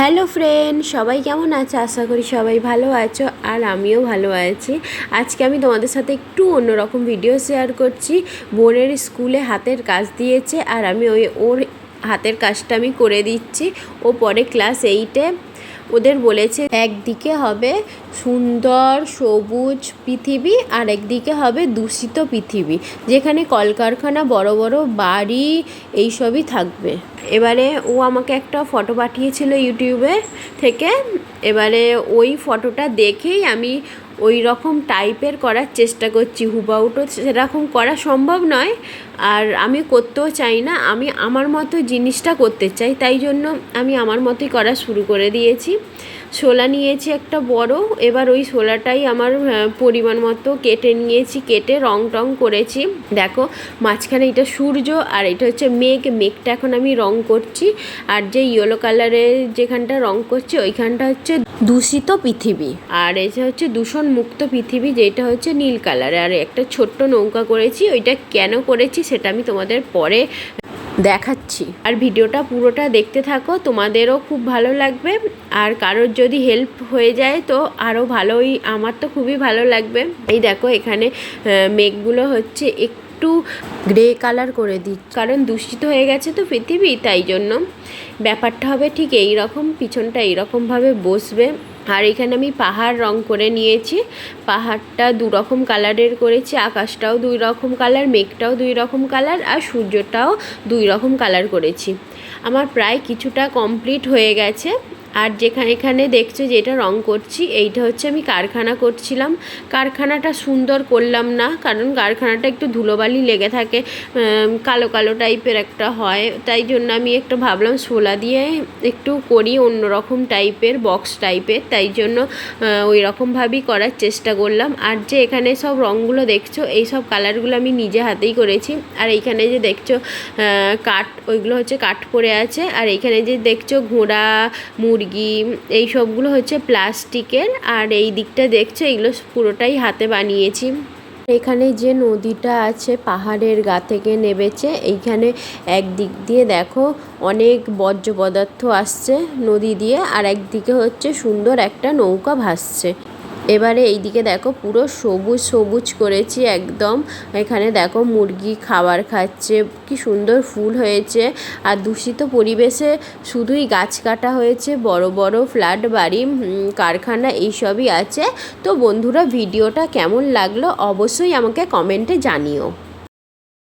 Hello friend, সবাই কেমন আছে? আশা করি সবাই ভালো আছো আর আমিও ভালো আছি। আজকে আমি তোমাদের সাথে একটু অন্যরকম ভিডিও শেয়ার করছি। বোনের স্কুলে হাতের কাজ দিয়েছে আর আমি ওই ওর হাতের কাজটা আমি করে দিচ্ছি। ও পরে ক্লাস এইটে ওদের বলেছে, একদিকে হবে সুন্দর, সবুজ পৃথিবী, আর একদিকে হবে দূষিত পৃথিবী, যেখানে কলকারখানা, বড় বড় বাড়ি এইসবই থাকবে। এবারে ও আমাকে একটা ফটো পাঠিয়েছিল ইউটিউবে থেকে। এবারে ওই ফটোটা দেখেই আমি ওই রকম টাইপের করার চেষ্টা করছি তো সেরকম করা সম্ভব নয়। আর আমি করতেও চাই না, আমি আমার মতো জিনিসটা করতে চাই, তাই জন্য আমি আমার মতোই করা শুরু করে দিয়েছি। শোলা নিয়েছি একটা বড়, এবার ওই শোলাটাই আমার পরিমাণ মতো কেটে নিয়েছি, কেটে রং টং করেছি। দেখো, মাঝখানে এটা সূর্য আর এটা হচ্ছে মেঘ, মেঘটা এখন আমি রং করছি। আর যে ইয়েলো কালারের যেখানটা রং করছি, ওইখানটা হচ্ছে দূষিত পৃথিবী। আর এটা হচ্ছে দূষণ মুক্ত পৃথিবী যেটা হচ্ছে নীল কালারে। আর একটা ছোট্ট নৌকা করেছি, ওইটা কেন করেছি সেটা আমি তোমাদের পরে দেখাচ্ছি। আর ভিডিওটা পুরোটা দেখতে থাকো, তোমাদেরও খুব ভালো লাগবে। আর কারোর যদি হেল্প হয়ে যায় তো আরও ভালোই, আমার তো খুবই ভালো লাগবে। এই দেখো এখানে মেঘগুলো হচ্ছে একটু গ্রে কালার করে দিই কারণ দূষিত হয়ে গেছে তো পৃথিবী, তাই জন্য। ব্যাপারটা হবে ঠিক এই রকম পিছনটা এইরকমভাবে বসবে। আর এখানে আমি পাহাড় রং করে নিয়েছি। পাহাড়টা দুরকম কালারের করেছি, আকাশটাও দুই রকম কালার, মেঘটাও দুই রকম কালার আর সূর্যটাও দুই রকম কালার করেছি। আমার প্রায় কিছুটা কমপ্লিট হয়ে গেছে। আর যেখানে এখানে দেখছ যেটা রং করছি, এইটা হচ্ছে আমি কারখানা করছিলাম। কারখানাটা সুন্দর করলাম না, কারণ কারখানাটা একটু ধুলোবালি লেগে থাকে কালো কালো টাইপের একটা হয়। তাই জন্য আমি একটু ভাবলাম শোলা দিয়ে একটু করি অন্যরকম টাইপের বক্স টাইপের তাই জন্য ওই রকমভাবেই করার চেষ্টা করলাম। আর যে এখানে সব রঙগুলো দেখছ, এই সব কালারগুলো আমি নিজে হাতেই করেছি। আর এইখানে যে দেখছ কাঠ, ওইগুলো হচ্ছে কাঠ পড়ে আছে। আর এইখানে যে দেখছ ঘোড়া, মুরগি এই সবগুলো হচ্ছে প্লাস্টিকের আর এই দিকটা দেখছ, এগুলো পুরোটাই হাতে বানিয়েছি। এখানে যে নদীটা আছে পাহাড়ের গা থেকে নেবেছে এইখানে একদিক দিয়ে দেখো অনেক বর্জ্য পদার্থ আসছে নদী দিয়ে, আর একদিকে হচ্ছে সুন্দর একটা নৌকা ভাসছে। এবারে এইদিকে দেখো পুরো সবুজ সবুজ করেছি একদম। এখানে দেখো মুরগি খাবার খাচ্ছে, কি সুন্দর ফুল হয়েছে। আর দূষিত পরিবেশে শুধুই গাছ কাটা হয়েছে, বড় বড় ফ্ল্যাট বাড়ি কারখানা এইসবই আছে। তো বন্ধুরা, ভিডিওটা কেমন লাগল অবশ্যই আমাকে কমেন্টে জানিও।